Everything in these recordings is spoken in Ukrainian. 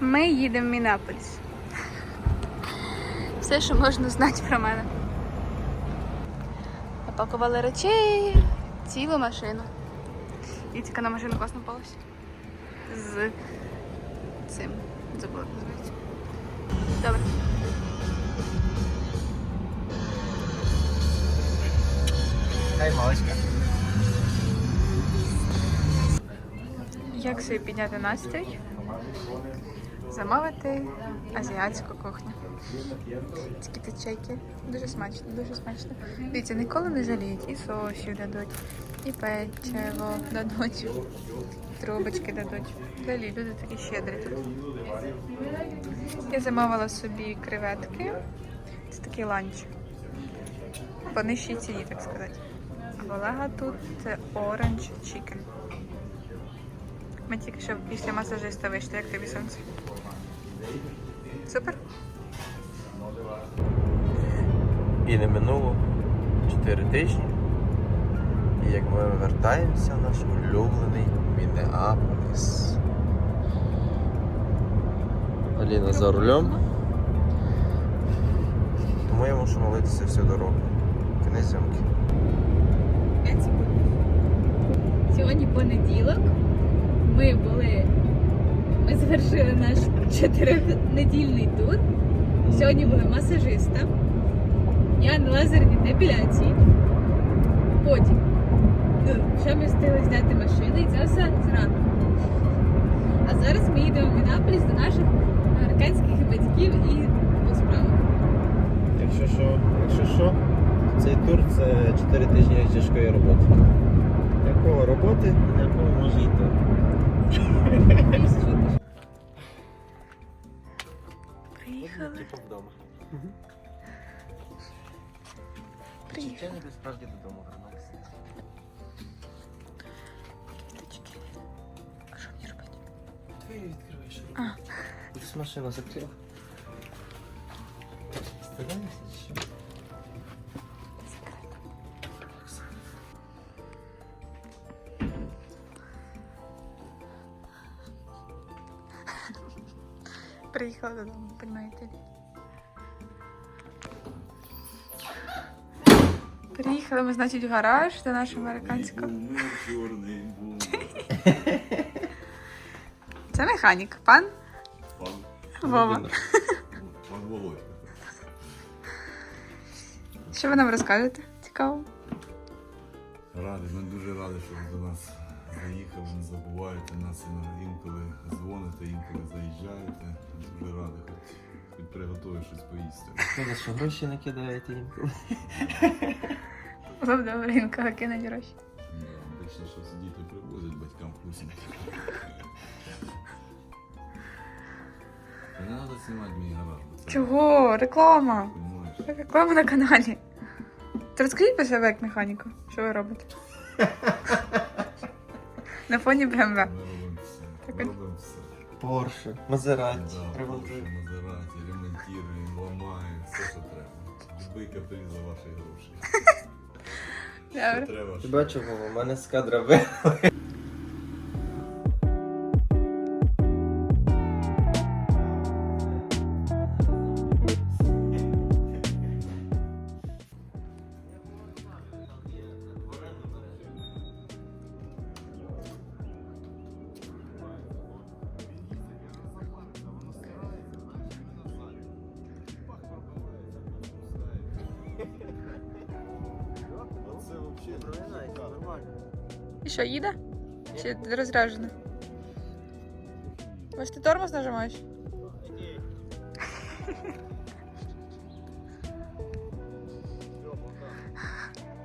Ми їдемо в Мінеаполіс. Все, що можна знати про мене. Напакували речей, цілу машину. І тільки на машину класно палась. З цим. Забула називається. Добре. Дай маличка. Як собі підняти настрій? Замовити азіатську кухню. Такі печейки. Дуже смачно, дуже смачно. Дивіться, ніколи не жаліють. І сосів дадуть, і печиво дадуть, трубочки дадуть. Взагалі люди такі щедрі тут. Я замовила собі креветки. Це такий ланч. По нижчій ціні, так сказати. Олега тут це оранж чікен. Ми тільки що після масажиста вийшли, як тобі сонце. Супер? І не минуло 4 тижні. І як ми вертаємося в наш улюблений Мінеаполіс. Аліна за рулем. Тому я мушу молитися всю дорогу. Кінець зйомки. 5 секунд. Сьогодні понеділок. Ми були. Ми завершили наш чотиринедільний тур. Сьогодні були масажиста. Я на лазерній депіляції. Потім. ну, Ще ми встигли зняти машину і це все зранку. А зараз ми їдемо в Мінаполіс до наших американських батьків і по справах. Якщо що, якщо що, цей тур це 4 тижні тяжкої роботи. Якого роботи, на якому може йти. Приїхали. Типу вдома. Приїхали. Чи ніби справді додому вернувся? Квіточки. А що мені робити? Двері відкриваєш. А. Тут машина закрила. Стараєшся Приїхала додому, розумієте? Приїхали ми, значить, в гараж до нашого американського. Це механік, пан Пан, Вова. пан Володя. Що ви нам розкажете? Цікаво. Радий, ми дуже раді, що ви до нас заїхали, не забуваєте нас і інколи дзвоните, інколи заїжджаєте. Дуже радий, хоч, хоч приготую щось поїсти. Шкода, що гроші не кидаєте інколи. Було б добре інколи кинуть гроші. Да, Обично, що сидіти привозять батькам вкусненько. Не треба знімати мій гараж. бо це, Чого? Реклама. Понімаєш? Реклама на каналі. То розкажіть про себе як механіку. Що ви робите? На фоні БМВ. Ми робимо все. Так Ми от. робимо все. Порше, Мазераті. Porsche, Maserati, ремонтуємо, ламаємо, все, що треба. Любий каприз за ваші гроші. Що треба, Ти бачив, у мене з кадра ви. що, їде? Чи розряджено? Ось ти тормоз нажимаєш?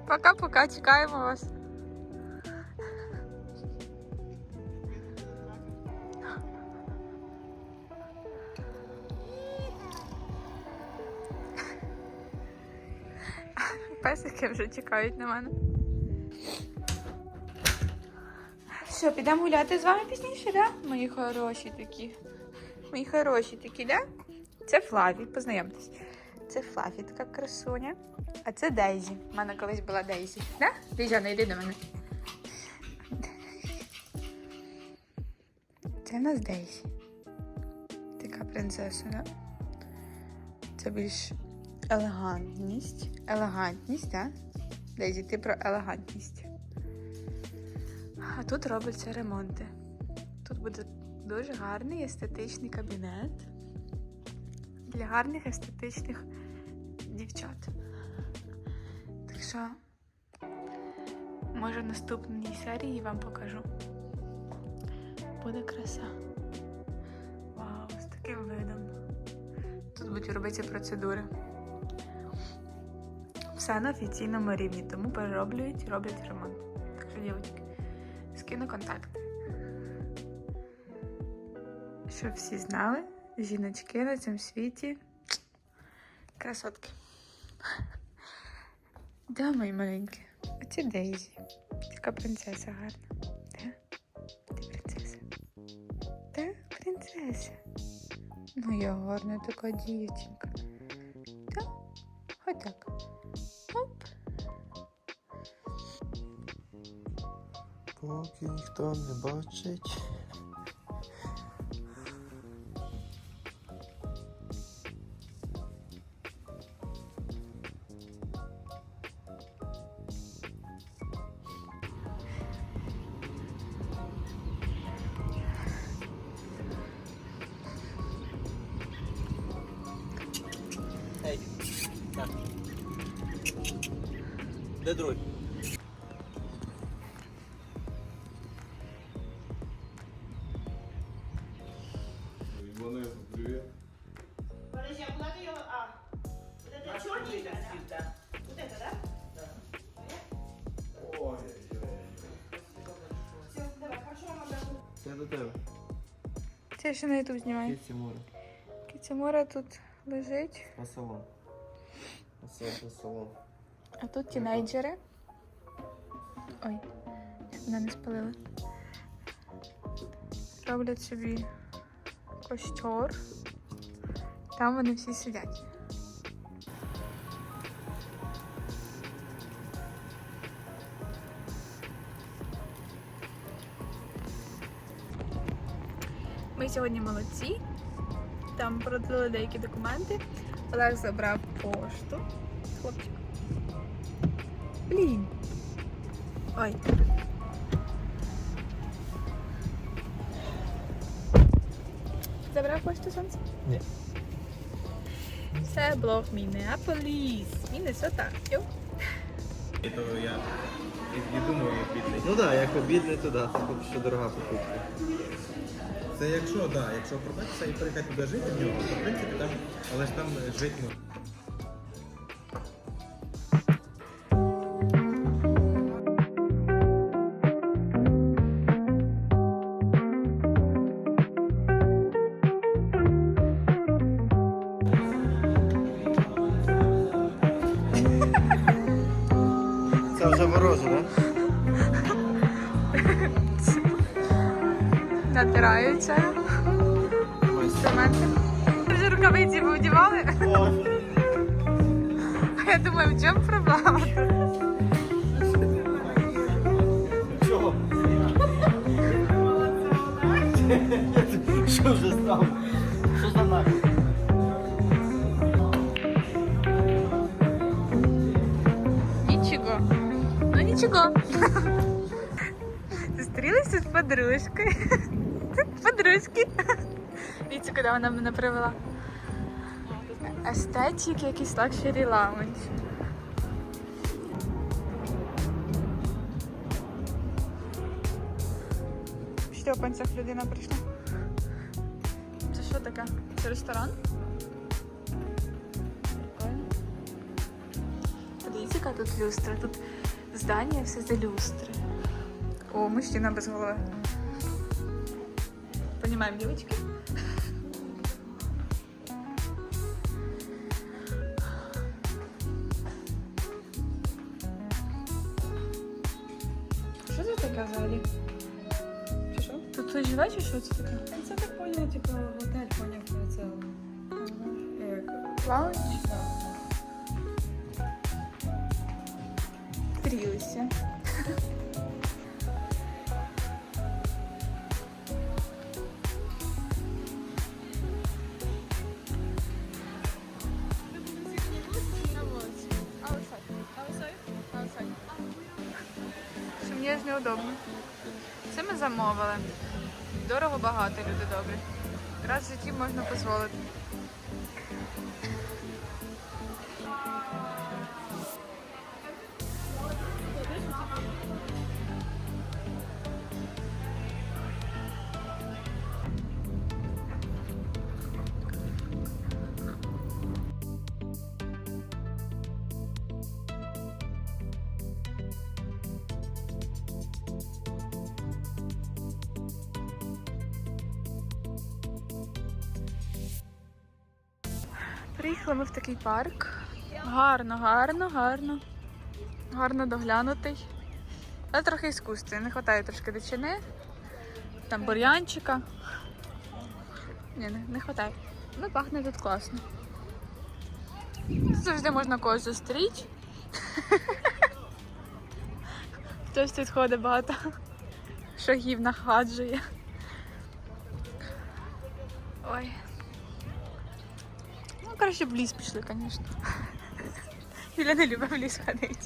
Пока-пока, чекаємо вас. Песики вже чекають на мене. Що, підемо гуляти з вами пізніше, да? Мої хороші такі. Мої хороші такі, да? Це Флаві, познайомтесь. Це Флафі, така красуня. А це Дейзі. У мене колись була Дейзі. Да? Дейзяна, йди до мене. Це в нас Дейзі. така принцеса, да? Це більш елегантність. Елегантність, так? Дейзі, ти про елегантність. А тут робляться ремонти. Тут буде дуже гарний естетичний кабінет для гарних естетичних дівчат. Так що, може, в наступній серії вам покажу. Буде краса. Вау, з таким видом. Тут будуть робитися процедури. Все на офіційному рівні, тому перероблюють, роблять ремонт. Так що, дівчатки, скину контакти. Щоб всі знали, жіночки на цьому світі красотки. Да, мої маленькі. Оце Дейзі. Така принцеса гарна. Да? Ти принцеса. Та принцеса. Ну, я гарна така дівчинка. Поки ніхто не бачить. Ей. Де другий? До тебе. Це ще на ютуб знімаю. Киці море. Кіцемора тут лежить. На салон, на салон. а тут тінейджери. Ой, мене не спалили. Роблять собі костер. Там вони всі сидять. Ми сьогодні молодці. Там продали деякі документи. Олег забрав пошту. Хлопчик. Блін. Ой. Забрав пошту сонце? Ні. Це блог Мінеаполіс. Міннесота. Йоу. То я не думаю, як бідний. Ну так, да, як обідне, то да, це поки що дорога покупка. Це якщо, да, якщо продатися і переїхати туди жити в нього, то в принципі там, але ж там е, жити можна. Натираються. Інструменти. Вже рукавиці ви одягали? А я думаю, в чому проблема? Чого? Що вже стало? Що за нахуй? Нічого. Ну нічого. Зустрілися з подружкою. Подружки. Дивіться, куди вона мене привела. Естетик, якийсь лакшері лаунж. В шльопанцях людина прийшла. Це що таке? Це ресторан? Прикольно. Подивіться, яка тут люстра. Тут здання все за люстри. О, мужчина без голови. Понимаем, девочки? Що це таке взагалі? Чи що? Тут хтось живе чи що це таке? Це так поняв, типу, готель поняв про це. Лаунж? Трілися. Неудобно. Це ми замовили. Дорого багато, люди добрі. Раз в житті можна дозволити. Приїхали ми в такий парк. Гарно, гарно, гарно. Гарно доглянутий. Але трохи іскусственний. Не вистачає трошки дичини. Там бур'янчика. Ні, не, не вистачає. Ну, пахне тут класно. Завжди можна когось зустріти. Хтось тут ходить багато шагів нахаджує. Ой. Краще б в ліс пішли, звісно. Юля не любить в ліс ходити.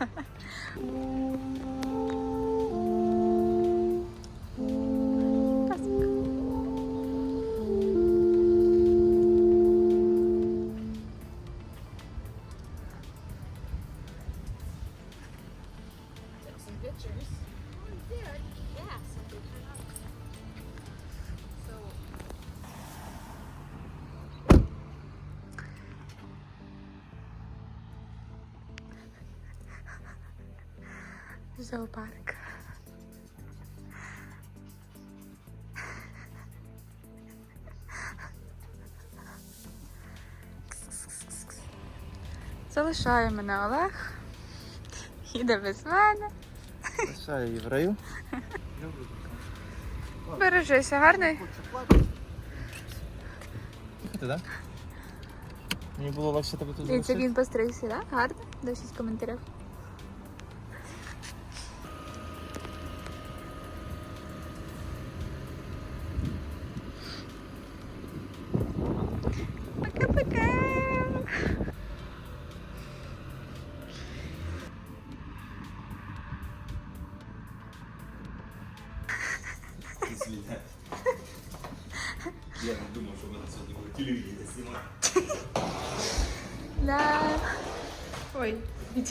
Зоопарк. Залишає мене Олег. Їде без мене. Лишаю її в раю. Бережися, гарний. Їхати, так? Мені було легше тебе тут Дивіться, залишити. він постригся, так? Гарно? Досить в коментарях.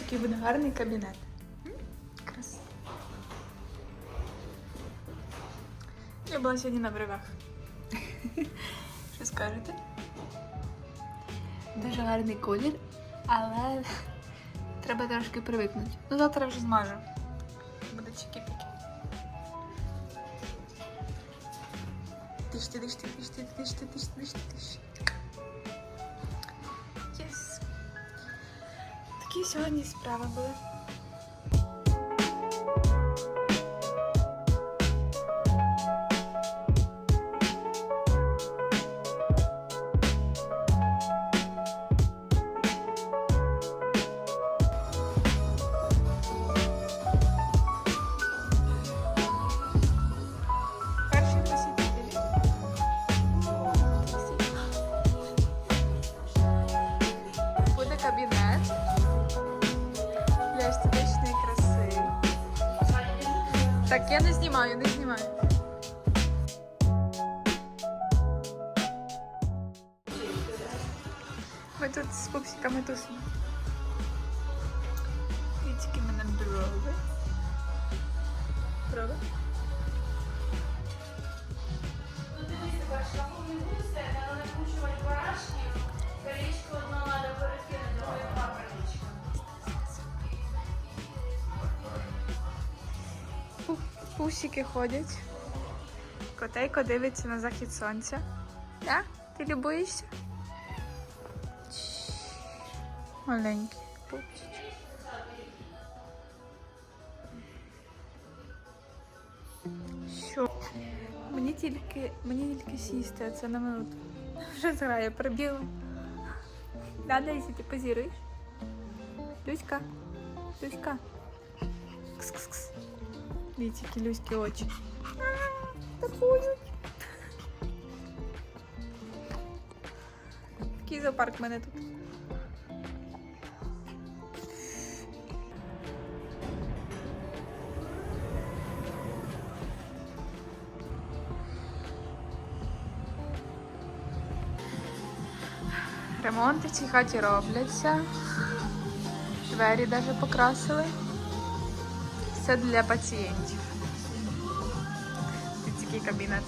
Який буде гарний кабінет. Красиво. Я була сьогодні на бровах. Що скажете? Дуже гарний колір, але треба трошки привикнути. Ну, завтра вже змажу. Буде чики-піки. Тишти, тишти, тишти, тишти, тишти, тишти, тишти. Єс. Сьогодні справи були. Так, я не знімаю, не знімаю. Ми тут з пупсиками тусимо. Пу- Пусики ходять. Котейко дивиться на захід сонця. Да? Ти любуєшся? Маленький. Що? Мені тільки, мені тільки сісти, а це на минуту. Вже зграє, прибігла. Да, Дейзі, ти позіруєш? Люська, Люська. Кс-кс-кс. Дивіться, які люські очі. Такують. Який зоопарк в мене тут. Ремонти в цій хаті робляться. Двері навіть покрасили. Все для пацієнтів. Такий кабінет.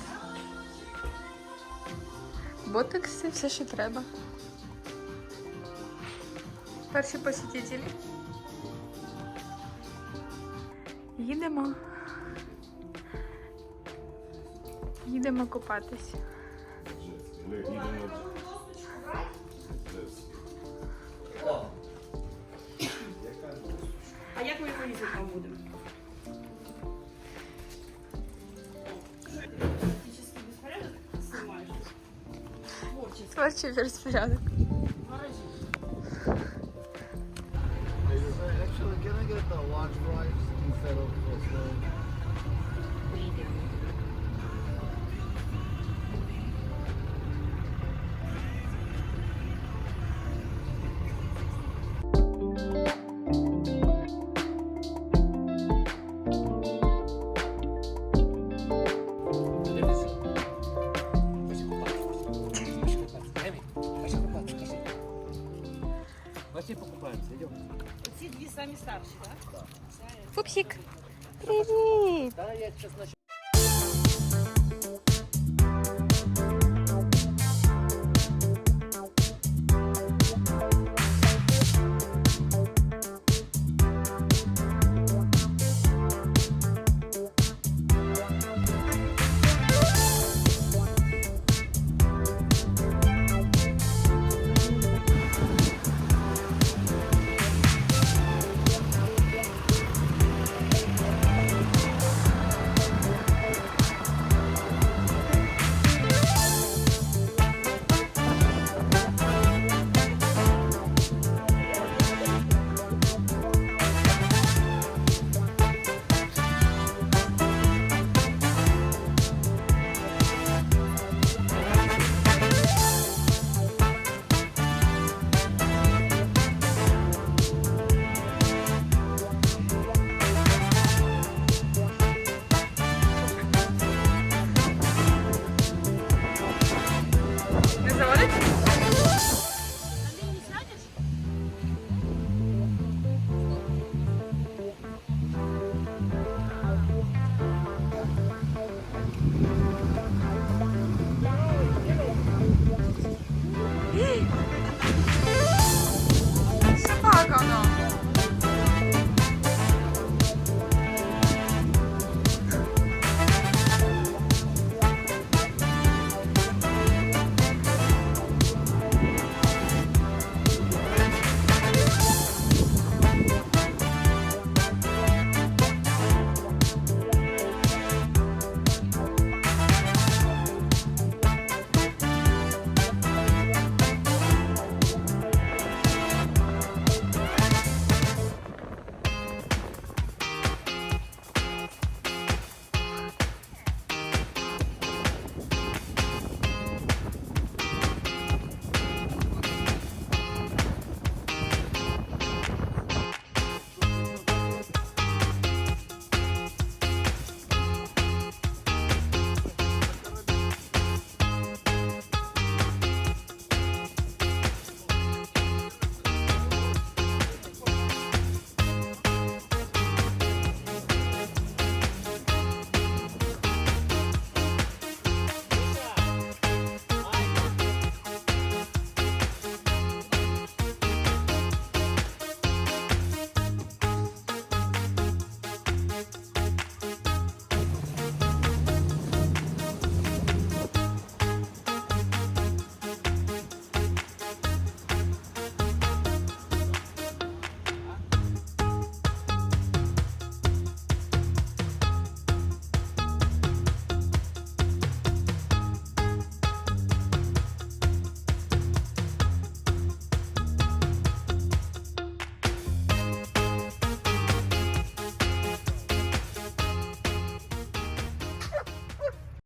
Ботекси, все, що треба. Перші посетителі. Їдемо. Їдемо купатись. А як ми його різати вам Творческий. Творчий розпорядок. Гаражі. Actually, can I get the large fries instead of the small? Оці дві самі старші, так? Пупсик. Привіт! Да, я сейчас